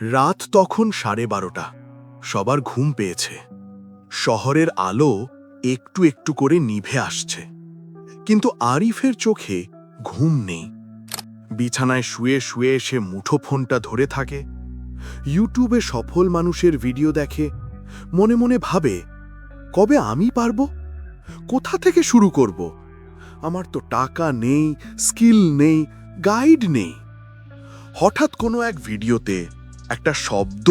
রাত তখন সাড়ে বারোটা। সবার ঘুম পেয়েছে। শহরের আলো একটু একটু করে নিভে আসছে। কিন্তু আরিফের চোখে ঘুম নেই। বিছানায় শুয়ে শুয়ে সে মুঠো ফোনটা ধরে থাকে। ইউটিউবে সফল মানুষের ভিডিও দেখে, মনে মনে ভাবে, কবে আমি পারব? কোথা থেকে শুরু করব? আমার তো টাকা নেই, স্কিল নেই, গাইড নেই। হঠাৎ কোনো এক ভিডিওতে একটা শব্দ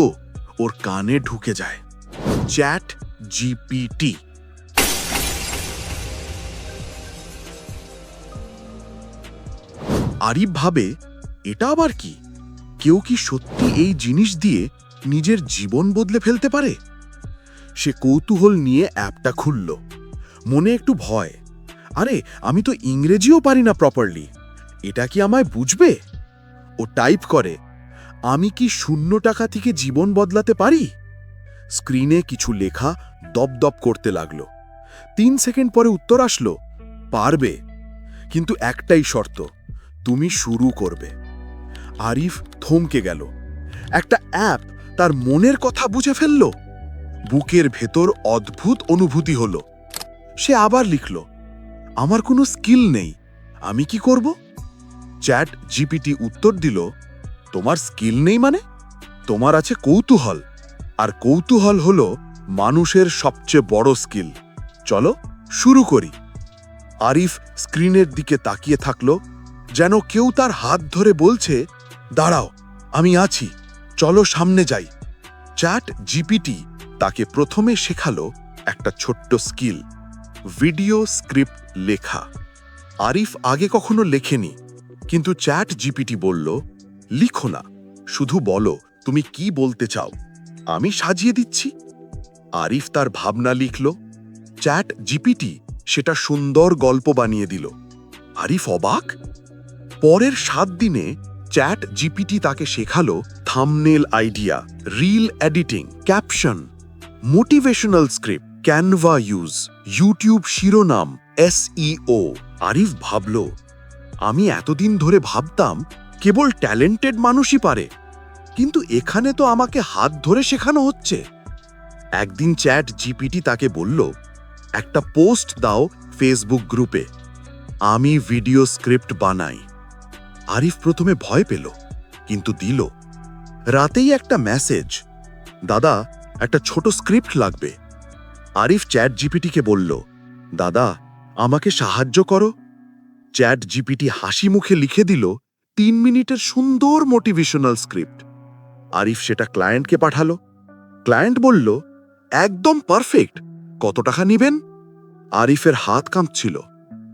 ওর কানে ঢুকে যায়। Chat GPT. আরিফ ভাবে, এটা আবার কি? কেউ কি সত্যি এই জিনিস দিয়ে নিজের জীবন বদলে ফেলতে পারে? সে কৌতূহল নিয়ে অ্যাপটা খুলল। মনে একটু ভয়, আরে, আমি তো ইংরেজিও পারি না প্রপারলি এটা কি আমায় বুঝবে? ও টাইপ করে আমি কি শূন্য টাকা থেকে জীবন বদলাতে পারি? স্ক্রিনে কিছু লেখা দপদপ করতে লাগল। তিন সেকেন্ড পরে উত্তর আসলো, পারবে। কিন্তু একটাই শর্ত, তুমি শুরু করবে। আরিফ থমকে গেল। একটা অ্যাপ তার মনের কথা বুঝে ফেলল। বুকের ভেতর অদ্ভুত অনুভূতি হলো। সে আবার লিখল, আমার কোনো স্কিল নেই, আমি কি করব? চ্যাট জিপিটি উত্তর দিল তোমার স্কিল নেই মানে? তোমার আছে কৌতূহল। আর কৌতূহল হলো মানুষের সবচেয়ে বড় স্কিল। চলো, শুরু করি। আরিফ স্ক্রিনের দিকে তাকিয়ে থাকল, যেন কেউ তার হাত ধরে বলছে, দাঁড়াও, আমি আছি, চলো সামনে যাই। চ্যাট জিপিটি তাকে প্রথমে শেখালো একটা ছোট্ট স্কিল, ভিডিও স্ক্রিপ্ট লেখা। আরিফ আগে কখনো লেখেনি, কিন্তু চ্যাট জিপিটি বলল লিখো না। শুধু বলো, তুমি কি বলতে চাও? আমি সাজিয়ে দিচ্ছি। আরিফ তার ভাবনা লিখল। চ্যাট জিপিটি সেটা সুন্দর গল্প বানিয়ে দিল। আরিফ অবাক। পরের সাত দিনে চ্যাট জিপিটি তাকে শেখালো thumbnail idea, reel editing, caption, motivational script, Canva use, YouTube শিরোনাম, এসইও। আরিফ ভাবল, আমি এতদিন ধরে ভাবতাম কেবল ট্যালেন্টেড মানুষই পারে। কিন্তু এখানে তো আমাকে হাত ধরে শেখানো হচ্ছে। একদিন চ্যাট জিপিটি তাকে বলল, একটা পোস্ট দাও ফেসবুক গ্রুপে। আমি ভিডিও স্ক্রিপ্ট বানাই। আরিফ প্রথমে ভয় পেল, কিন্তু দিল, রাতেই একটা মেসেজ। দাদা, একটা ছোট স্ক্রিপ্ট লাগবে। আরিফ চ্যাট জিপিটিকে বলল, দাদা, আমাকে সাহায্য করো। চ্যাট জিপিটি হাসি মুখে লিখে দিল তিন মিনিটের সুন্দর মোটিভেশনাল স্ক্রিপ্ট আরিফ সেটা ক্লায়েন্টকে পাঠালো। ক্লায়েন্ট বলল, একদম পারফেক্ট কত টাকা নিবেন? আরিফের হাত কাঁপছিল।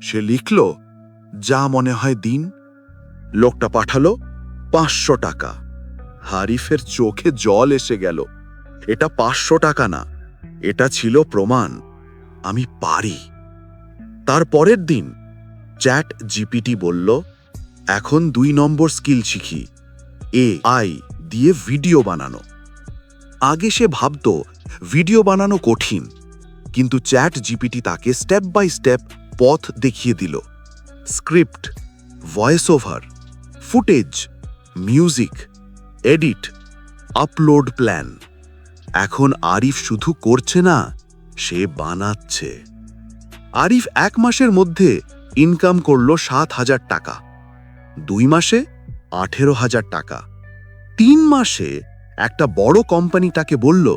সে লিখল, যা মনে হয় দিন। লোকটা পাঠালো, পাঁচশো টাকা। হারিফের চোখে জল এসে গেল। এটা পাঁচশো টাকা না, এটা ছিল প্রমাণ। আমি পারি। তার পরের দিন, চ্যাট জিপিটি বলল এখন দুই নম্বর স্কিল শিখি। এ, আই দিয়ে ভিডিও বানানো। আগে সে ভাবত, ভিডিও বানানো কঠিন, কিন্তু চ্যাট জিপিটি তাকে স্টেপ বাই স্টেপ পথ দেখিয়ে দিল। Script, voice over, footage, music, edit, upload plan. এখন আরিফ শুধু করছে না, সে বানাচ্ছে। আরিফ এক মাসের মধ্যে ইনকাম করল সাত হাজার টাকা। দুই মাসে আঠেরো হাজার টাকা। তিন মাসে একটা বড় কোম্পানি তাকে বলল,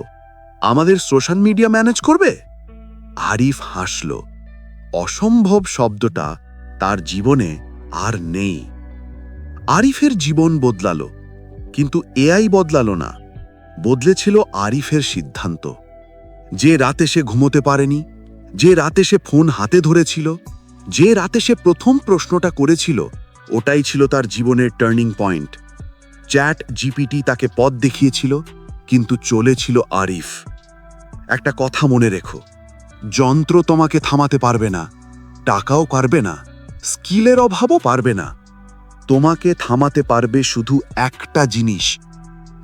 আমাদের সোশ্যাল মিডিয়া ম্যানেজ করবে? আরিফ হাসল। অসম্ভব শব্দটা তার জীবনে আর নেই। আরিফের জীবন বদলাল, কিন্তু এআই বদলালো না। বদলেছিল আরিফের সিদ্ধান্ত। যে রাতে সে ঘুমোতে পারেনি, যে রাতে সে ফোন হাতে ধরেছিল, যে রাতে সে প্রথম প্রশ্নটা করেছিল ওটাই ছিল তার জীবনের টার্নিং পয়েন্ট চ্যাট জিপিটি তাকে পথ দেখিয়েছিল, কিন্তু চলেছিল আরিফ। একটা কথা মনে রেখো, যন্ত্র তোমাকে থামাতে পারবে না, টাকাও পারবে না, স্কিলের অভাবও পারবে না। তোমাকে থামাতে পারবে শুধু একটা জিনিস,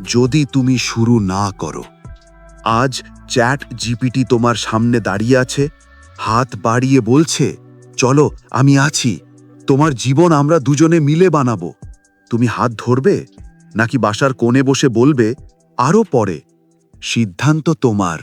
যদি তুমি শুরু না করো। আজ চ্যাট জিপিটি তোমার সামনে দাঁড়িয়ে আছে, হাত বাড়িয়ে বলছে, চলো, আমি আছি। তোমার জীবন আমরা দুজনে মিলে বানাবো। তুমি হাত ধরবে, নাকি বাসার কোণে বসে বলবে আরও পরে। সিদ্ধান্ত তোমার।